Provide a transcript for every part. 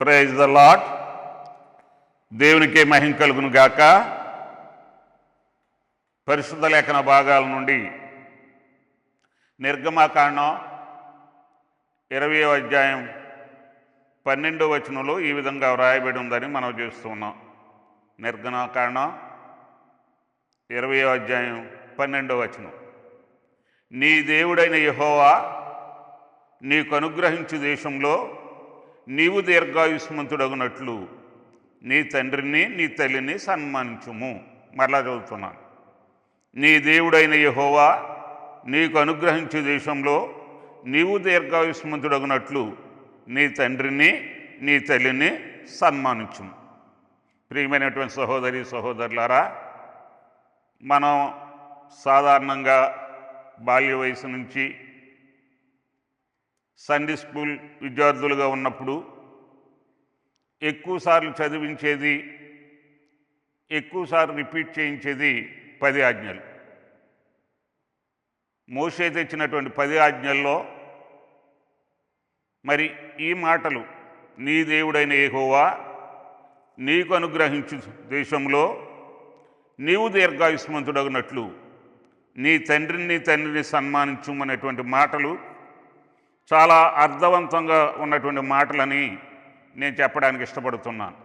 Praise the lot దేవునికే మహిం కలుగును గాక. పరిశుద్ధ లేఖన భాగాల నుండి నిర్గమాకాండం ఇరవై అధ్యాయం పన్నెండో వచనంలో ఈ విధంగా వ్రాయబడి ఉందని మనం చూస్తున్నాం నిర్గమాకాండం ఇరవై అధ్యాయం పన్నెండో వచనం. నీ దేవుడైన యహోవా నీకు అనుగ్రహించు దేశంలో నీవు దీర్ఘాయుష్మంతుడగునట్లు నీ తండ్రిని నీ తల్లిని సన్మానించుము. మరలా చదువుతున్నాను. నీ దేవుడైన యహోవా నీకు అనుగ్రహించే దేశంలో నీవు దీర్ఘాయుష్మంతుడగునట్లు నీ తండ్రిని నీ తల్లిని సన్మానించుము. ప్రియమైనటువంటి సహోదరి సహోదరులారా మనం సాధారణంగా బాల్య వయసు నుంచి సండే స్కూల్ విద్యార్థులుగా ఉన్నప్పుడు ఎక్కువసార్లు చదివించేది ఎక్కువసార్లు రిపీట్ చేయించేది పది ఆజ్ఞలు. మోసే తెచ్చినటువంటి పది ఆజ్ఞల్లో మరి ఈ మాటలు నీ దేవుడైన ఏహోవా నీకు అనుగ్రహించు దేశంలో నీవు దీర్ఘాయుష్మంతుడగినట్లు నీ తండ్రిని నీ తండ్రిని సన్మానించుమనేటువంటి మాటలు చాలా అర్థవంతంగా ఉన్నటువంటి మాటలని నేను చెప్పడానికి ఇష్టపడుతున్నాను.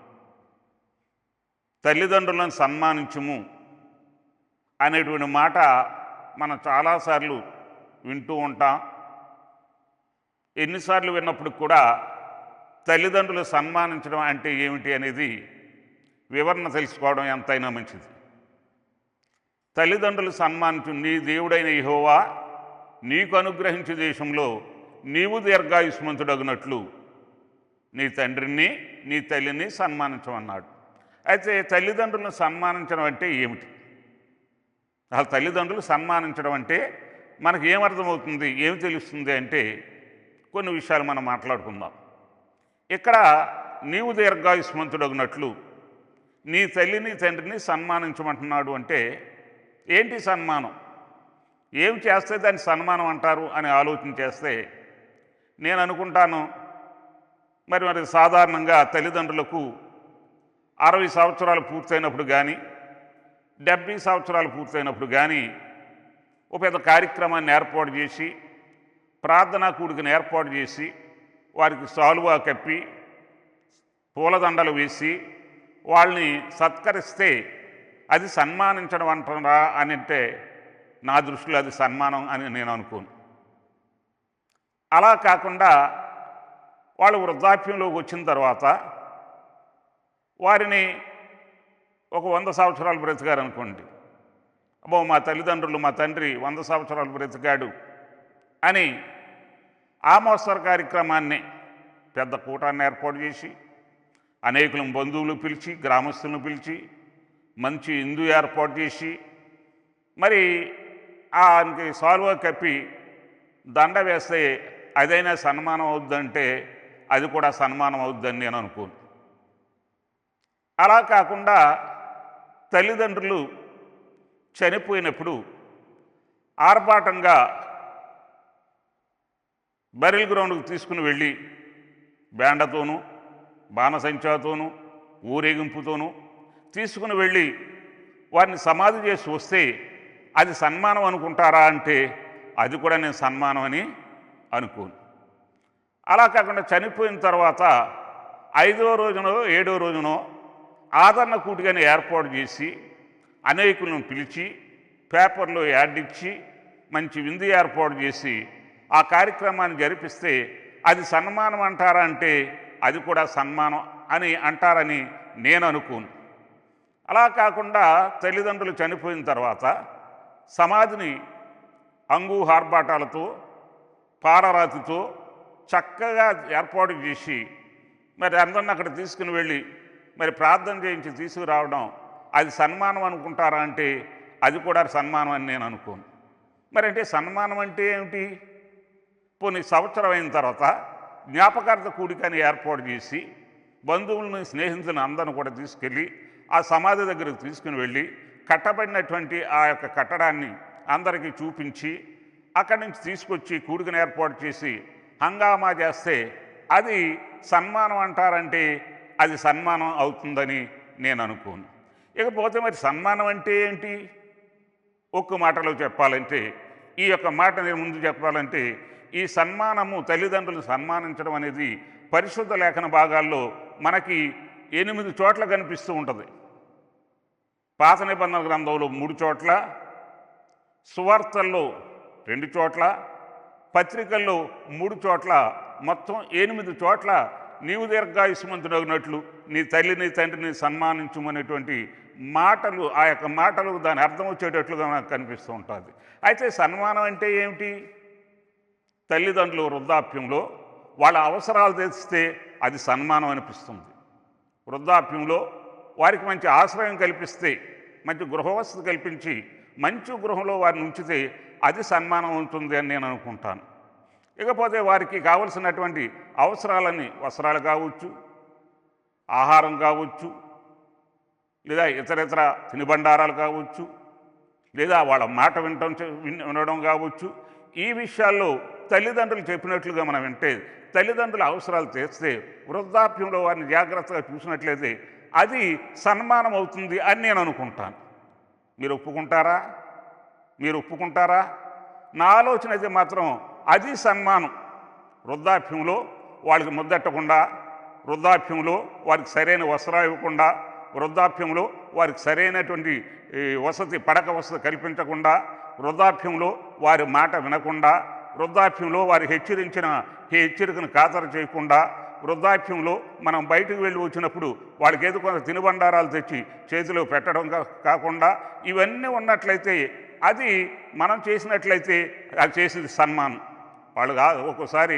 తల్లిదండ్రులను సన్మానించుము అనేటువంటి మాట మనం చాలాసార్లు వింటూ ఉంటాం. ఎన్నిసార్లు విన్నప్పుడు కూడా తల్లిదండ్రులు సన్మానించడం అంటే ఏమిటి అనేది వివరణ తెలుసుకోవడం ఎంతైనా మంచిది. తల్లిదండ్రులు సన్మానించు నీ దేవుడైన ఇహోవా నీకు అనుగ్రహించే దేశంలో నీవు దీర్ఘాయుష్మంతుడగినట్లు నీ తండ్రిని నీ తల్లిని సన్మానించమన్నాడు. అయితే తల్లిదండ్రులను సన్మానించడం అంటే ఏమిటి? అసలు తల్లిదండ్రులు సన్మానించడం అంటే మనకి ఏమర్థమవుతుంది ఏమి తెలుస్తుంది అంటే కొన్ని విషయాలు మనం మాట్లాడుకుందాం. ఇక్కడ నీవు దీర్ఘాయుష్మంతుడగినట్లు నీ తల్లిని తండ్రిని సన్మానించమంటున్నాడు అంటే ఏంటి సన్మానం? ఏం చేస్తే దాన్ని సన్మానం అంటారు అని ఆలోచన చేస్తే నేను అనుకుంటాను. మరి మరి సాధారణంగా తల్లిదండ్రులకు అరవై సంవత్సరాలు పూర్తయినప్పుడు కానీ డెబ్బై సంవత్సరాలు పూర్తయినప్పుడు కానీ ఒక పెద్ద కార్యక్రమాన్ని ఏర్పాటు చేసి ప్రార్థనా కూడికను ఏర్పాటు చేసి వారికి సాలువా కప్పి పూలదండలు వేసి వాళ్ళని సత్కరిస్తే అది సన్మానించడం అంటారా అని అంటే నా దృష్టిలో అది సన్మానం అని నేను అనుకోను. అలా కాకుండా వాళ్ళు వృద్ధాప్యంలోకి వచ్చిన తర్వాత వారిని ఒక వంద సంవత్సరాలు బ్రతికారు అనుకోండి. అబ్బో మా తల్లిదండ్రులు మా తండ్రి వంద సంవత్సరాలు బ్రతికాడు అని ఆ మోస్తరు కార్యక్రమాన్ని పెద్ద కూటాన్ని ఏర్పాటు చేసి అనేకులు బంధువులు పిలిచి గ్రామస్తులను పిలిచి మంచి ఇందు ఏర్పాటు చేసి మరి ఆయనకి సాల్వా కప్పి దండ వేస్తే అదైనా సన్మానం అవుద్దంటే అది కూడా సన్మానం అవుద్దని నేను అనుకోను. అలా కాకుండా తల్లిదండ్రులు చనిపోయినప్పుడు ఆర్భాటంగా బరిల్ గ్రౌండ్కి తీసుకుని వెళ్ళి బ్యాండతోనూ బాణసంచాతోనూ ఊరేగింపుతోనూ తీసుకుని వెళ్ళి వారిని సమాధి చేసి వస్తే అది సన్మానం అనుకుంటారా అంటే అది కూడా నేను సన్మానం అని అనుకోను. అలా కాకుండా చనిపోయిన తర్వాత ఐదో రోజునో ఏడో రోజునో ఆదరణ కూటిగానే ఏర్పాటు చేసి అనేకులను పిలిచి పేపర్లో యాడ్ ఇచ్చి మంచి విందు ఏర్పాటు చేసి ఆ కార్యక్రమాన్ని జరిపిస్తే అది సన్మానం అంటారా అంటే అది కూడా సన్మానం అని అంటారని నేను అనుకోను. అలా కాకుండా తల్లిదండ్రులు చనిపోయిన తర్వాత సమాధిని అంగు హార్బాటాలతో పారరాతితో చక్కగా ఏర్పాటు చేసి మరి అందరిని అక్కడ తీసుకుని వెళ్ళి మరి ప్రార్థన చేయించి తీసుకురావడం అది సన్మానం అనుకుంటారా అంటే అది కూడా సన్మానం అని నేను అనుకోను. మరి అంటే సన్మానం అంటే ఏమిటి? పోనీ సంవత్సరం అయిన తర్వాత జ్ఞాపకార్థ కూడికని ఏర్పాటు చేసి బంధువులను స్నేహితులను అందరిని కూడా తీసుకెళ్ళి ఆ సమాధి దగ్గరకు తీసుకుని వెళ్ళి కట్టబడినటువంటి ఆ యొక్క కట్టడాన్ని అందరికీ చూపించి అక్కడి నుంచి తీసుకొచ్చి కూడుకుని ఏర్పాటు చేసి హంగామా చేస్తే అది సన్మానం అంటారంటే అది సన్మానం అవుతుందని నేను అనుకోను. ఇకపోతే మరి సన్మానం అంటే ఏంటి? ఒక్క మాటలో చెప్పాలంటే ఈ యొక్క మాట నేను ముందు చెప్పాలంటే ఈ సన్మానము తల్లిదండ్రులను సన్మానించడం అనేది పరిశుద్ధ లేఖన భాగాల్లో మనకి ఎనిమిది చోట్ల కనిపిస్తూ ఉంటుంది. పాత నిబంధన గ్రంథంలో మూడు చోట్ల సువార్తల్లో రెండు చోట్ల పత్రికల్లో మూడు చోట్ల మొత్తం ఎనిమిది చోట్ల నీవు దీర్ఘాయుష్మంతుడగినట్లు నీ తల్లిని తండ్రిని సన్మానించుమనేటువంటి మాటలు ఆ యొక్క మాటలు దాని అర్థం వచ్చేటట్లుగా నాకు కనిపిస్తూ ఉంటుంది. అయితే సన్మానం అంటే ఏమిటి? తల్లిదండ్రులు వృద్ధాప్యంలో వాళ్ళ అవసరాలు తెస్తే అది సన్మానం అనిపిస్తుంది. వృద్ధాప్యంలో వారికి మంచి ఆశ్రయం కల్పిస్తే మంచి గృహవసతి కల్పించి మంచి గృహంలో వారిని ఉంచితే అది సన్మానం ఉంటుంది అని నేను అనుకుంటాను. ఇకపోతే వారికి కావలసినటువంటి అవసరాలన్నీ వస్త్రాలు కావచ్చు ఆహారం కావచ్చు లేదా ఇతర ఇతర తినుబండారాలు కావచ్చు లేదా వాళ్ళ మాట వినటం చే- వినడం కావచ్చు ఈ విషయాల్లో తల్లిదండ్రులు చెప్పినట్లుగా మనం వింటే తల్లిదండ్రుల అవసరాలు తీస్తే వృద్ధాప్యంలో వారిని జాగ్రత్తగా చూసినట్లయితే అది సన్మానం అవుతుంది అని నేను అనుకుంటాను. మీరు ఒప్పుకుంటారా? మీరు ఒప్పుకుంటారా? నా ఆలోచన అయితే మాత్రం అది సన్మానం వృద్ధాప్యంలో వాళ్ళకి ముద్దెట్టకుండా వృద్ధాప్యంలో వారికి సరైన వస్త్రాలు ఇవ్వకుండా వృద్ధాప్యంలో వారికి సరైనటువంటి వసతి పడక వసతి కల్పించకుండా వృద్ధాప్యంలో వారి మాట వినకుండా వృద్ధాప్యంలో వారి హెచ్చరించిన ఈ హెచ్చరికను ఖాతరు చేయకుండా వృద్ధాప్యంలో మనం బయటకు వెళ్ళి వచ్చినప్పుడు వాళ్ళకి ఏదో కొంత తినుబండారాలు తెచ్చి చేతిలో పెట్టడం కాకుండా ఇవన్నీ ఉన్నట్లయితే అది మనం చేసినట్లయితే అది చేసేది సన్మానం. వాళ్ళు కాదు ఒక్కోసారి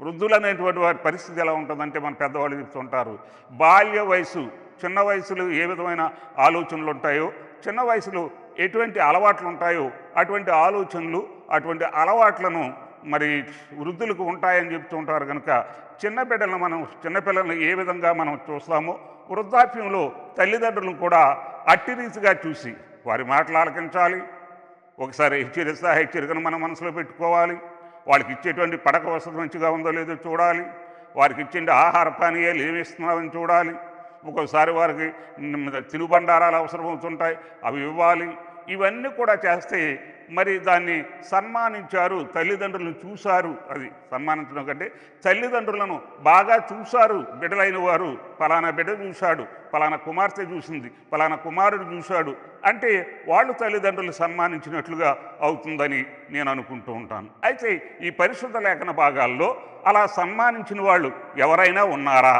వృద్ధులు అనేటువంటి వారి పరిస్థితి ఎలా ఉంటుందంటే మన పెద్దవాళ్ళు చెప్తుంటారు బాల్య వయసు చిన్న వయసులో ఏ విధమైన ఆలోచనలు ఉంటాయో చిన్న వయసులో ఎటువంటి అలవాట్లు ఉంటాయో అటువంటి ఆలోచనలు అటువంటి అలవాట్లను మరి వృద్ధులకు ఉంటాయని చెప్తూ ఉంటారు కనుక చిన్న బిడ్డలను మనం చిన్నపిల్లలను ఏ విధంగా మనం చూస్తామో వృద్ధాప్యంలో తల్లిదండ్రులను కూడా అట్టి రీతిగా చూసి వారి మాటలు ఆలకించాలి ఒకసారి హెచ్చరిస్తా హెచ్చరికను మన మనసులో పెట్టుకోవాలి. వాళ్ళకి ఇచ్చేటువంటి పడక వసతి మంచిగా ఉందో లేదో చూడాలి. వారికి ఇచ్చే ఆహార పానీయాలు ఏమిస్తున్నామని చూడాలి. ఒక్కోసారి వారికి తినుబండారాలు తినుబండారాలు అవసరమవుతుంటాయి. అవి ఇవ్వాలి. ఇవన్నీ కూడా చేస్తే మరి దాన్ని సన్మానించారు తల్లిదండ్రులను చూశారు అది సన్మానించడం కంటే. తల్లిదండ్రులను బాగా చూశారు బిడ్డలైన వారు. ఫలానా బిడ్డ చూశాడు పలానా కుమార్తె చూసింది ఫలానా కుమారుడు చూశాడు అంటే వాళ్ళు తల్లిదండ్రులు సన్మానించినట్లుగా అవుతుందని నేను అనుకుంటూ ఉంటాను. అయితే ఈ పరిశుద్ధ లేఖన భాగాల్లో అలా సన్మానించిన వాళ్ళు ఎవరైనా ఉన్నారా?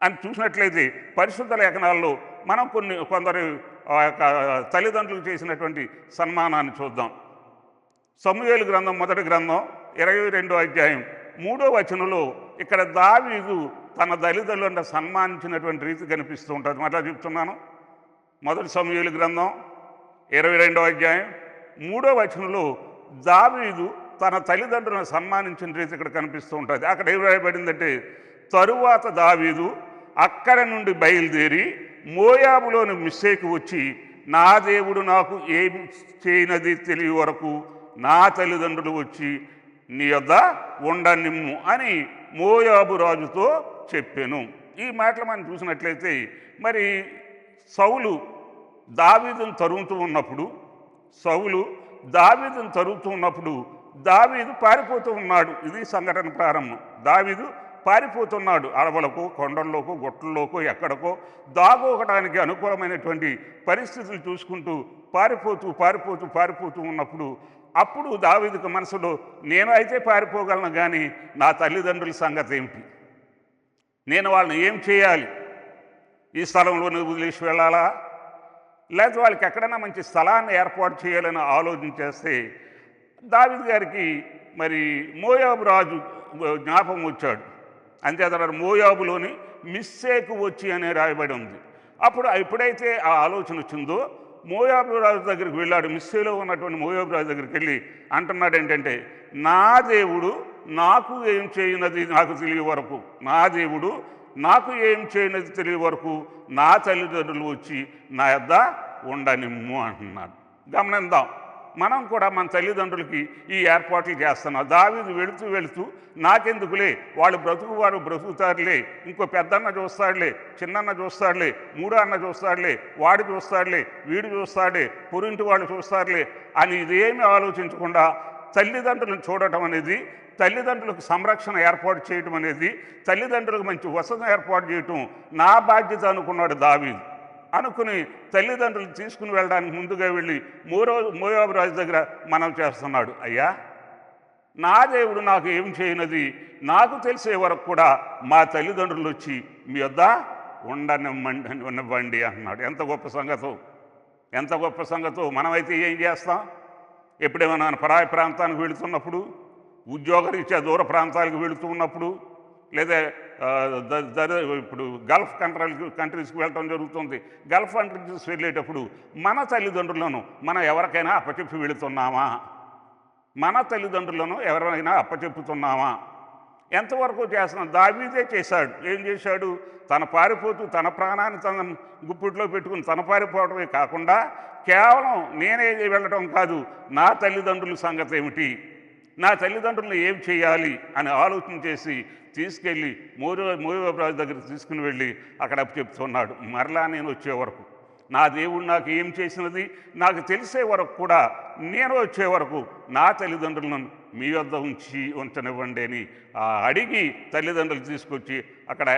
అని చూసినట్లయితే పరిశుద్ధ లేఖనాల్లో మనం కొన్ని కొందరు ఆ యొక్క తల్లిదండ్రులు చేసినటువంటి సన్మానాన్ని చూద్దాం. సమూహేలు గ్రంథం మొదటి గ్రంథం ఇరవై రెండో అధ్యాయం మూడో వచనంలో ఇక్కడ దావీగు తన తల్లిదండ్రులను సన్మానించినటువంటి రీతి కనిపిస్తూ ఉంటుంది. మరలా చెప్తున్నాను. మొదటి సమూహేలు గ్రంథం ఇరవై రెండో అధ్యాయం మూడో వచనంలో దావీదు తన తల్లిదండ్రులను సన్మానించిన రీతి ఇక్కడ కనిపిస్తూ ఉంటుంది. అక్కడ ఏం రాయబడిందంటే తరువాత దావీదు అక్కడ నుండి బయలుదేరి మోయాబులోని మిస్టేక్ వచ్చి నా దేవుడు నాకు ఏమి చేయనది తెలియ వరకు నా తల్లిదండ్రులు వచ్చి నీ యొద్ద ఉండనిమ్ము అని మోయాబు రాజుతో చెప్పాను. ఈ మాటలు మనం చూసినట్లయితే మరి సౌలు దావీదును తరుగుతూ ఉన్నప్పుడు సౌలు దావీదును తరుగుతూ ఉన్నప్పుడు దావీదు పారిపోతూ ఉన్నాడు. ఇది సంఘటన ప్రారంభం. దావీదు పారిపోతున్నాడు అడవులకు కొండల్లోకో గుట్టల్లోకో ఎక్కడికో. దాగోకడానికి అనుకూలమైనటువంటి పరిస్థితులు చూసుకుంటూ పారిపోతూ పారిపోతూ పారిపోతూ ఉన్నప్పుడు అప్పుడు దావీదుకు మనసులో నేను అయితే పారిపోగలను కానీ నా తల్లిదండ్రుల సంగతి ఏమిటి? నేను వాళ్ళని ఏం చేయాలి? ఈ స్థలంలోనే వదిలేసి వెళ్ళాలా? లేకపోతే వాళ్ళకి ఎక్కడైనా మంచి స్థలాన్ని ఏర్పాటు చేయాలని ఆలోచన చేస్తే దావిద్ గారికి మరి మోయాబు రాజు జ్ఞాపకం వచ్చాడు. అంతే తర్వాత మోయాబులోని మిస్సేకు వచ్చి అనే రాయబడి ఉంది. అప్పుడు ఎప్పుడైతే ఆ ఆలోచన వచ్చిందో మోయాబు రాజు దగ్గరికి వెళ్ళాడు. మిస్సేలో ఉన్నటువంటి మోయాబు రాజు దగ్గరికి వెళ్ళి అంటున్నాడు ఏంటంటే నా దేవుడు నాకు ఏం చేయనది నాకు తెలియ వరకు నా దేవుడు నాకు ఏం చేయనది తెలియ వరకు నా తల్లిదండ్రులు వచ్చి నా యొద్ద ఉండనిమ్ము అంటున్నాడు. గమనిద్దాం. మనం కూడా మన తల్లిదండ్రులకి ఈ ఏర్పాట్లు చేస్తున్నాం. దావీదు వెళుతూ వెళుతూ నాకెందుకులే? వాళ్ళు బ్రతుకు వారు బ్రతుకుతారులే. ఇంకో పెద్దన్న చూస్తాడులే చిన్నన్న చూస్తాడులే మూడో అన్న చూస్తాడులే వాడు చూస్తాడులే వీడు చూస్తాడే పొరింటి వాళ్ళు చూస్తారులే అని ఇదేమీ ఆలోచించకుండా తల్లిదండ్రులను చూడటం అనేది తల్లిదండ్రులకు సంరక్షణ ఏర్పాటు చేయటం అనేది తల్లిదండ్రులకు మంచి వసతి ఏర్పాటు చేయటం నా బాధ్యత అనుకున్నాడు దావీదు. అనుకుని తల్లిదండ్రులు తీసుకుని వెళ్ళడానికి ముందుగా వెళ్ళి మోరో మోయాబు రాజు దగ్గర మనం చేస్తున్నాడు. అయ్యా నా దేవుడు నాకు ఏం చేయనది? నాకు తెలిసే వరకు కూడా మా తల్లిదండ్రులు వచ్చి మీ వద్ద ఉండనివ్వండి ఉండనివ్వండి అంటున్నాడు. ఎంత గొప్ప సంగతో ఎంత గొప్ప సంగతో. మనమైతే ఏం చేస్తాం? ఎప్పుడేమైనా పరాయ ప్రాంతానికి వెళుతున్నప్పుడు ఉద్యోగరీత్యా దూర ప్రాంతాలకు వెళుతున్నప్పుడు లేదా ఇప్పుడు గల్ఫ్ కంట్రీలకు కంట్రీస్కి వెళ్ళటం జరుగుతుంది. గల్ఫ్ కంట్రీస్ వెళ్ళేటప్పుడు మన తల్లిదండ్రులను మనం ఎవరికైనా అప్పచెప్పి వెళుతున్నామా? మన తల్లిదండ్రులను ఎవరైనా అప్పచెప్పుతున్నామా? ఎంతవరకు చేస్తున్నాం? దావీదే చేశాడు. ఏం చేశాడు? తన పారిపోతూ తన ప్రాణాన్ని తన గుప్పిట్లో పెట్టుకుని తన పారిపోవడమే కాకుండా కేవలం నేనే వెళ్ళడం కాదు నా తల్లిదండ్రుల సంగతి ఏమిటి నా తల్లిదండ్రులను ఏం చేయాలి? అని ఆలోచన చేసి తీసుకెళ్ళి మోరో మోయోరాజు దగ్గరికి తీసుకుని వెళ్ళి అక్కడ చెప్తున్నాడు మరలా నేను వచ్చే వరకు నా దేవుడు నాకు ఏం చేసినది నాకు తెలిసే వరకు కూడా నేను వచ్చే వరకు నా తల్లిదండ్రులను మీ వద్ద ఉంచి ఉంచనివ్వండి అని ఆ అడిగి తల్లిదండ్రులు తీసుకొచ్చి అక్కడ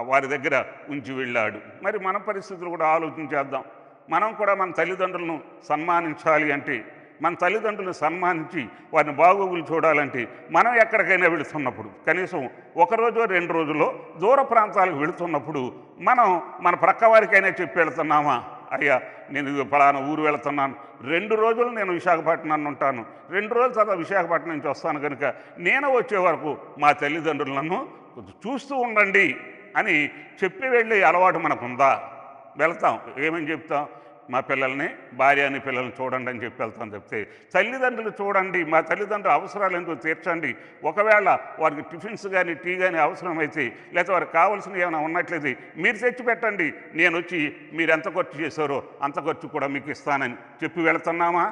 వారి దగ్గర ఉంచి వెళ్ళాడు. మరి మన పరిస్థితులు కూడా ఆలోచించేద్దాం మనం కూడా మన తల్లిదండ్రులను సన్మానించాలి అంటే మన తల్లిదండ్రులను సన్మానించి వారిని బాగోగులు చూడాలంటే మనం ఎక్కడికైనా వెళుతున్నప్పుడు కనీసం ఒక రోజు రెండు రోజుల్లో దూర ప్రాంతాలకు వెళుతున్నప్పుడు మనం మన ప్రక్క వారికైనా చెప్పి వెళ్తున్నామా? అయ్యా నేను ఫలానా ఊరు వెళ్తున్నాను. రెండు రోజులు నేను విశాఖపట్నాన్ని ఉంటాను. రెండు రోజుల తర్వాత విశాఖపట్నం నుంచి వస్తాను కనుక నేను వచ్చే వరకు మా తల్లిదండ్రులను చూస్తూ ఉండండి అని చెప్పి వెళ్ళే అలవాటు మనకుందా? వెళ్తాం. ఏమని చెప్తాం? మా పిల్లల్ని భార్య అని పిల్లల్ని చూడండి అని చెప్పి వెళ్తాను చెప్తే తల్లిదండ్రులు చూడండి మా తల్లిదండ్రుల అవసరాలు ఎందుకు తీర్చండి? ఒకవేళ వారికి టిఫిన్స్ కానీ టీ కానీ అవసరమైతే లేకపోతే వారికి కావాల్సినవి ఏమైనా ఉన్నట్లయితే మీరు తెచ్చి పెట్టండి. నేను వచ్చి మీరు ఎంత ఖర్చు చేశారో అంత ఖర్చు కూడా మీకు ఇస్తానని చెప్పి వెళ్తున్నామా?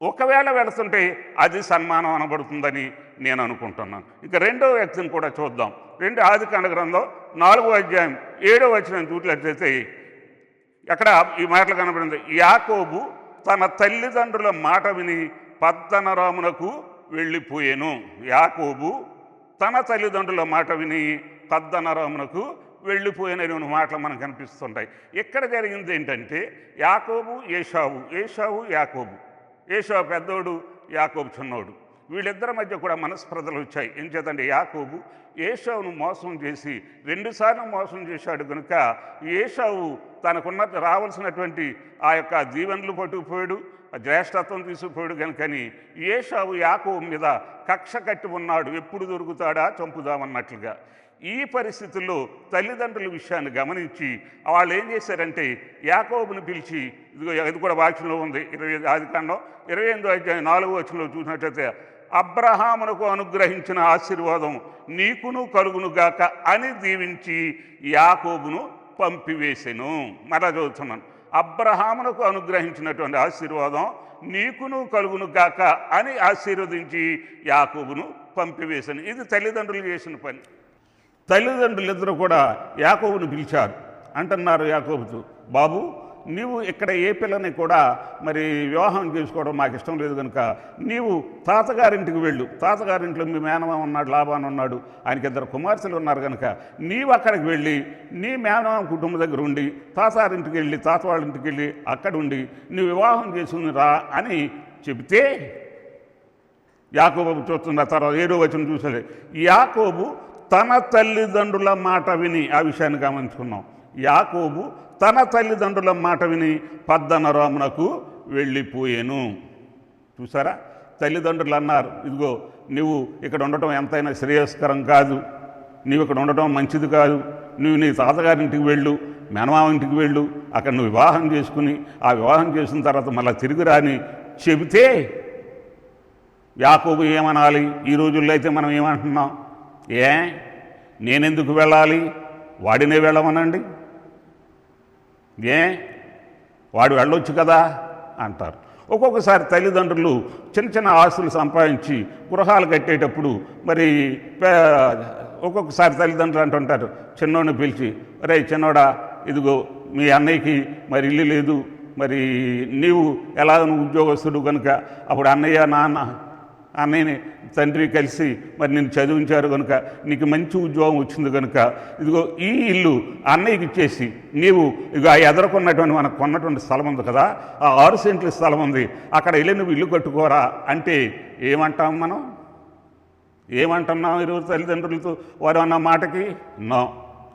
ఒకవేళ వెళుతుంటే అది సన్మానం అనబడుతుందని నేను అనుకుంటున్నాను. ఇక రెండో వ్యక్తిని కూడా చూద్దాం. రెండు ఆది కాండ గ్రంథం నాలుగో అధ్యాయం ఏడో వచ్చిన చూసినట్లయితే అక్కడ ఈ మాటలు కనబడింది. యాకోబు తన తల్లిదండ్రుల మాట విని పద్దనరామునకు వెళ్ళిపోయాను. యాకోబు తన తల్లిదండ్రుల మాట విని పద్దనరామునకు అనే మాటలు మనకు కనిపిస్తుంటాయి. ఇక్కడ జరిగింది ఏంటంటే యాకోబు ఏషావు ఏషావు యాకోబు. ఏషావు పెద్దోడు యాకోబు చిన్నోడు. వీళ్ళిద్దరి మధ్య కూడా మనస్పర్ధలు వచ్చాయి. ఏం చేతంటే యాకోబు ఏషావును మోసం చేసి రెండుసార్లు మోసం చేశాడు కనుక ఏషావు తనకున్న రావాల్సినటువంటి ఆ యొక్క దీవెనలు పట్టుకుపోయాడు ఆ జ్యేష్ఠత్వం తీసుకుపోయాడు కనుకని ఏషావు యాకోబు మీద కక్ష కట్టి ఉన్నాడు. ఎప్పుడు దొరుకుతాడా? చంపుదామన్నట్లుగా. ఈ పరిస్థితుల్లో తల్లిదండ్రుల విషయాన్ని గమనించి వాళ్ళు ఏం చేశారంటే యాకోబుని పిలిచి ఇదిగో ఇది కూడా వాక్యంలో ఉంది ఇరవై ఆది కాండం ఇరవై ఎనిమిదో అధ్యాయం నాలుగో వచనంలో చూసినట్లయితే అబ్రహామునకు అనుగ్రహించిన ఆశీర్వాదం నీకును కలుగునుగాక అని దీవించి యాకోబును పంపివేసెను. మరలా చదువుతున్నాను అబ్రహామునకు అనుగ్రహించినటువంటి ఆశీర్వాదం నీకును కలుగును గాక అని ఆశీర్వదించి యాకోబును పంపివేశాను ఇది తల్లిదండ్రులు చేసిన పని. తల్లిదండ్రులిద్దరూ కూడా యాకోబును పిలిచారు. అంటున్నారు యాకోబుతో బాబు నీవు ఇక్కడ ఏ పిల్లని కూడా మరి వివాహం చేసుకోవడం మాకు ఇష్టం లేదు కనుక నీవు తాతగారింటికి వెళ్ళు. తాతగారింట్లో మీ మేనమామ ఉన్నాడు లాభాన్ ఉన్నాడు ఆయనకి ఇద్దరు కుమార్తెలు ఉన్నారు కనుక నీవు అక్కడికి వెళ్ళి నీ మేనమామ కుటుంబం దగ్గర ఉండి తాతారింటికి వెళ్ళి తాత వాళ్ళింటికి వెళ్ళి అక్కడ ఉండి నువ్వు వివాహం చేసుకుని రా అని చెబితే యాకోబు చూస్తున్న తర్వాత ఏడో వచ్చిన చూసలే యాకోబు తన తల్లిదండ్రుల మాట విని ఆ విషయాన్ని గమనించుకున్నాం. యాకోబు తన తల్లిదండ్రుల మాట విని పద్దనరామునకు వెళ్ళిపోయాను. చూసారా? తల్లిదండ్రులు అన్నారు ఇదిగో నువ్వు ఇక్కడ ఉండటం ఎంతైనా శ్రేయస్కరం కాదు. నీవు ఇక్కడ ఉండటం మంచిది కాదు. నువ్వు నీ తాతగారింటికి వెళ్ళు మేనమామ ఇంటికి వెళ్ళు. అక్కడ నువ్వు వివాహం చేసుకుని ఆ వివాహం చేసిన తర్వాత మళ్ళీ తిరిగి రాని చెబితే యాకోబు ఏమనాలి? ఈ రోజుల్లో అయితే మనం ఏమంటున్నాం? ఏ? నేనెందుకు వెళ్ళాలి? వాడినే వెళ్ళమనండి. ఏ? వాడు వెళ్ళొచ్చు కదా? అంటారు. ఒక్కొక్కసారి తల్లిదండ్రులు చిన్న చిన్న ఆస్తులు సంపాదించి గృహాలు కట్టేటప్పుడు మరి పే- ఒక్కొక్కసారి తల్లిదండ్రులు అంటుంటారు చిన్నోడిని పిలిచి రే చిన్నోడా ఇదిగో మీ అన్నయ్యకి మరి ఇల్లు లేదు మరి నీవు ఎలా ఉద్యోగస్తుడు కనుక అప్పుడు అన్నయ్య నాన్న అన్నయ్యని తండ్రి కలిసి మరి నేను చదివించారు కనుక నీకు మంచి ఉద్యోగం వచ్చింది కనుక ఇదిగో ఈ ఇల్లు అన్నయ్యకి ఇచ్చేసి నీవు ఇక ఆ ఎదరకున్నటువంటి మనకు కొన్నటువంటి స్థలం ఉంది కదా ఆ ఆరు సెంట్ల స్థలం ఉంది అక్కడ వెళ్ళి నువ్వు ఇల్లు కట్టుకోరా అంటే ఏమంటాం మనం? ఏమంటున్నాం ఇరువురు తల్లిదండ్రులతో వారు అన్న మాటకి? నో.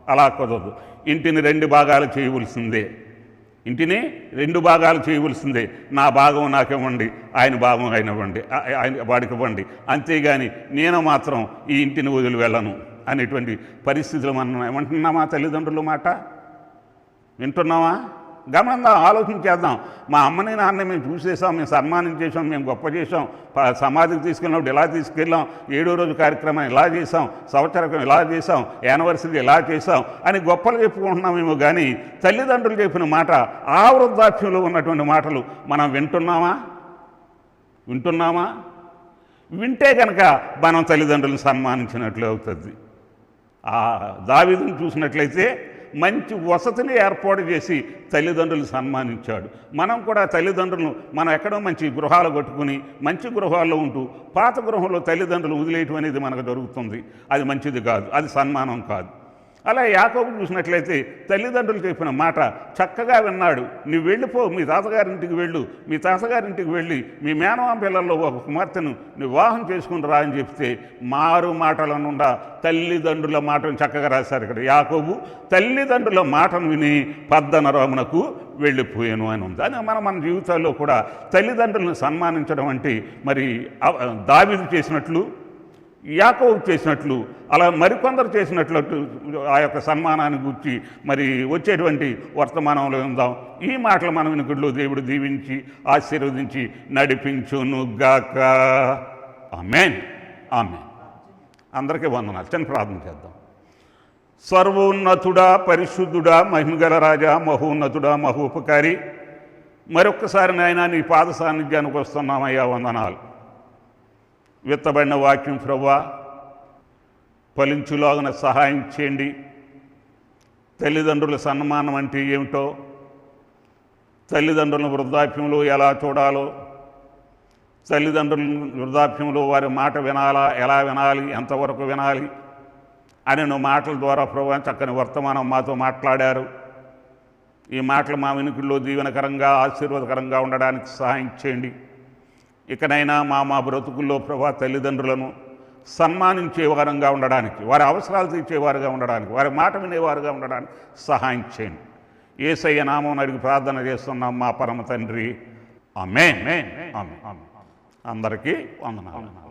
అలా కుదరదు. ఇంటిని రెండు భాగాలు చేయవలసిందే. ఇంటిని రెండు భాగాలు చేయవలసిందే. నా భాగం నాకివ్వండి ఆయన భాగం ఆయన ఇవ్వండి ఆయన వాడికి ఇవ్వండి. అంతేగాని నేను మాత్రం ఈ ఇంటిని వదిలి వెళ్ళను అనేటువంటి పరిస్థితులు మనం ఏమంటున్నామా తల్లిదండ్రుల మాట? వింటున్నావా? గమనంగా ఆలోచించేద్దాం. మా అమ్మని నాన్న మేము చూసేసాం మేము సన్మానం చేసాం మేము గొప్ప చేసాం ప- సమాధికి తీసుకెళ్ళినప్పుడు ఇలా తీసుకెళ్ళాం ఏడో రోజు కార్యక్రమం ఇలా చేసాం సంవత్సరకం ఇలా చేసాం యానివర్సరీ ఇలా చేసాం అని గొప్పలు చెప్పుకుంటున్నామేమో కానీ తల్లిదండ్రులు చెప్పిన మాట ఆ వృద్ధాప్యంలో ఉన్నటువంటి మాటలు మనం వింటున్నామా? వింటున్నామా? వింటే కనుక మనం తల్లిదండ్రులను సన్మానించినట్లు అవుతుంది. ఆ చూసినట్లయితే మంచి వసతిని ఏర్పాటు చేసి తల్లిదండ్రులు సన్మానించాడు. మనం కూడా తల్లిదండ్రులను మనం ఎక్కడో మంచి గృహాలు కట్టుకుని మంచి గృహాల్లో ఉంటూ పాత గృహంలో తల్లిదండ్రులు వదిలేయటం అనేది మనకు జరుగుతుంది. అది మంచిది కాదు అది సన్మానం కాదు. అలా యాకోబు చూసినట్లయితే తల్లిదండ్రులు చెప్పిన మాట చక్కగా విన్నాడు. నువ్వు వెళ్ళిపో మీ తాతగారింటికి వెళ్ళు మీ తాతగారింటికి వెళ్ళి మీ మేనమామ పిల్లల్లో ఒక కుమార్తెను వివాహం చేసుకుని రా అని చెప్తే మారు మాటలనుండా తల్లిదండ్రుల మాటను చక్కగా రాశారు ఇక్కడ యాకోబు. తల్లిదండ్రుల మాటను విని పద్దనరామునకు వెళ్ళిపోయాను అని ఉంది. అని మన మన జీవితాల్లో కూడా తల్లిదండ్రులను సన్మానించడం అంటే మరి అవ- చేసినట్లు యాకోబు చేసినట్లు అలా మరికొందరు చేసినట్లు ఆ యొక్క సన్మానాన్ని గుర్చి మరి వచ్చేటువంటి వర్తమానంలో ఉందాం. ఈ మాటలు మన వినుకుడిలో దేవుడు దీవించి ఆశీర్వదించి నడిపించును గాక. ఆమెన్. ఆమెన్. అందరికీ వందనాలు. చిన్న ప్రార్థన చేద్దాం. సర్వోన్నతుడా పరిశుద్ధుడా మహిమగల రాజా మహోన్నతుడా మహోపకారి మరొక్కసారి నాయన నీ పాద సాన్నిధ్యానికి వస్తున్నామయ్యా వందనాలు. విత్తబడిన వాక్యం ప్రభా ఫలించులాగిన సహాయం చేయండి. తల్లిదండ్రుల సన్మానం అంటే ఏమిటో తల్లిదండ్రుల వృద్ధాప్యంలో ఎలా చూడాలో తల్లిదండ్రుల వృద్ధాప్యంలో వారి మాట వినాలా ఎలా వినాలి ఎంతవరకు వినాలి అని నువ్వు మాటల ద్వారా ప్రభు చక్కని వర్తమానం మాతో మాట్లాడారు. ఈ మాటలు మా వెనుకల్లో దీవెనకరంగా ఆశీర్వాదకరంగా ఉండడానికి సహాయం చేయండి. ఇకనైనా మా మా బ్రతుకుల్లో ప్రభా తల్లిదండ్రులను సన్మానించే వారంగా ఉండడానికి వారి అవసరాలు తీర్చేవారుగా ఉండడానికి వారి మాట వినేవారుగా ఉండడానికి సహాయం చేయండి. ఏసయ్య నామం అడిగి ప్రార్థన చేస్తున్నాం మా పరమ తండ్రి. అమే ఆమె అందరికీ వందనాలు.